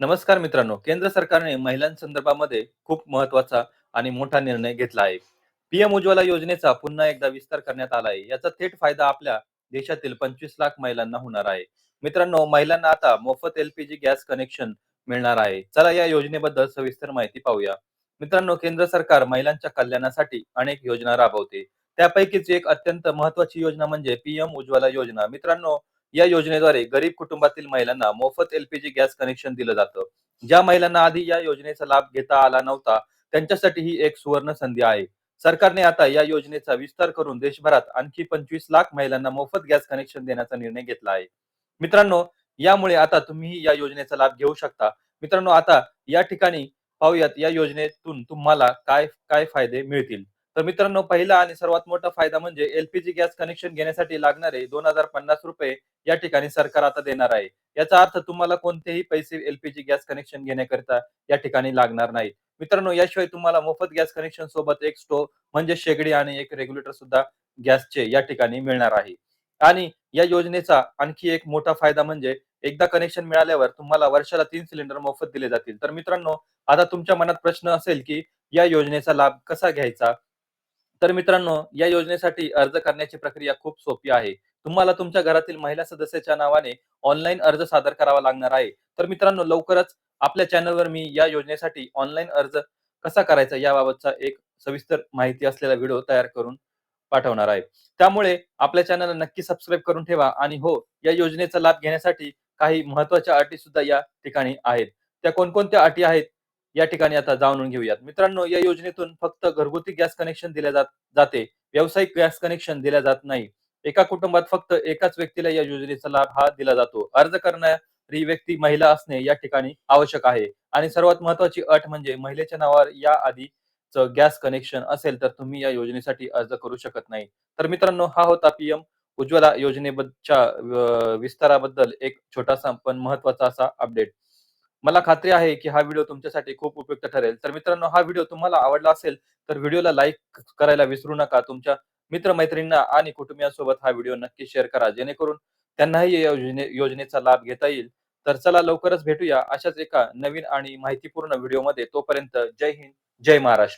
नमस्कार मित्रांनो केंद्र सरकारने महिलांसंदर्भामध्ये खूप महत्त्वाचा आणि मोठा निर्णय घेतला आहे. पीएम उज्ज्वला योजनेचा पुन्हा एकदा विस्तार करण्यात आला आहे. याचा थेट फायदा आपल्या देशातील पंचवीस लाख महिलांना होणार आहे. मित्रांनो महिलांना आता मोफत एलपीजी गॅस कनेक्शन मिळणार आहे. चला या योजनेबद्दल सविस्तर माहिती पाहूया. मित्रांनो केंद्र सरकार महिलांच्या कल्याणासाठी अनेक योजना राबवते. त्यापैकीच एक अत्यंत महत्वाची योजना म्हणजे पीएम उज्ज्वला योजना. मित्रांनो या योजनेद्वारे गरीब कुटुंबातील महिलांना मोफत एलपीजी गॅस कनेक्शन दिलं जातं. ज्या महिलांना आधी या योजनेचा लाभ घेता आला नव्हता त्यांच्यासाठी ही एक सुवर्ण संधी आहे. सरकारने आता या योजनेचा विस्तार करून देशभरात आणखी पंचवीस लाख महिलांना मोफत गॅस कनेक्शन देण्याचा निर्णय घेतला आहे. मित्रांनो यामुळे आता तुम्ही या योजनेचा लाभ घेऊ शकता. मित्रांनो आता या ठिकाणी पाहूयात या योजनेतून तुम्हाला काय काय फायदे मिळतील. तर मित्रांनो पहिला आणि सर्वात मोठा फायदा म्हणजे एलपीजी गॅस कनेक्शन घेण्यासाठी लागणारे दोन हजार पन्नास रुपये या ठिकाणी सरकार आता देणार आहे. याचा अर्थ तुम्हाला कोणतेही पैसे एलपीजी गॅस कनेक्शन घेण्याकरिता या ठिकाणी लागणार नाही मित्रांनो याशिवाय तुम्हाला मोफत गॅस कनेक्शन सोबत एक स्टोव्ह म्हणजे शेगडी आणि एक रेग्युलेटर सुद्धा गॅसचे या ठिकाणी मिळणार आहे. आणि या योजनेचा आणखी एक मोठा फायदा म्हणजे एकदा कनेक्शन मिळाल्यावर तुम्हाला वर्षाला तीन सिलेंडर मोफत दिले जातील. तर मित्रांनो आता तुमच्या मनात प्रश्न असेल की या योजनेचा लाभ कसा घ्यायचा? तर मित्रांनो या योजनेसाठी अर्ज करण्याची प्रक्रिया खूप सोपी आहे. तुम्हाला तुमच्या घरातील महिला सदस्याच्या नावाने ऑनलाईन अर्ज सादर करावा लागणार आहे. तर मित्रांनो लवकरच आपल्या चॅनलवर मी या योजनेसाठी ऑनलाईन अर्ज कसा करायचा याबाबतचा एक सविस्तर माहिती असलेला व्हिडिओ तयार करून पाठवणार आहे. त्यामुळे आपल्या चॅनलला नक्की सबस्क्राईब करून ठेवा आणि हो या योजनेचा लाभ घेण्यासाठी काही महत्त्वाच्या अटी सुद्धा या ठिकाणी आहेत. त्या कोणकोणत्या अटी आहेत या ठिकाणी आता जाणून घेऊयात. मित्रांनो या योजनेतून फक्त घरगुती गॅस कनेक्शन दिले जात जाते. व्यावसायिक गॅस कनेक्शन दिल्या जात नाही. एका कुटुंबात फक्त एकाच व्यक्तीला या योजनेचा लाभ हा दिला जातो. अर्ज करणारी व्यक्ती महिला असणे या ठिकाणी आवश्यक आहे. आणि सर्वात महत्वाची अट म्हणजे महिलेच्या नावावर या आधी गॅस कनेक्शन असेल तर तुम्ही या योजनेसाठी अर्ज करू शकत नाही. तर मित्रांनो हा होता पीएम उज्ज्वला योजनेबद्दलच्या विस्ताराबद्दल एक छोटासा पण महत्त्वाचा असा अपडेट मला खात्री आहे की हा व्हिडिओ तुमच्यासाठी खूप उपयुक्त ठरेल. तर मित्रांनो हा व्हिडिओ तुम्हाला आवडला असेल तर व्हिडिओला लाईक करायला विसरू नका. तुमच्या मित्रमैत्रिणींना आणि कुटुंबियांसोबत हा व्हिडिओ नक्की शेअर करा. जेणेकरून त्यांनाही या योजने योजनेचा लाभ घेता येईल. तर चला लवकरच भेटूया अशाच एका नवीन आणि माहितीपूर्ण व्हिडिओमध्ये. तोपर्यंत जय हिंद जय महाराष्ट्र.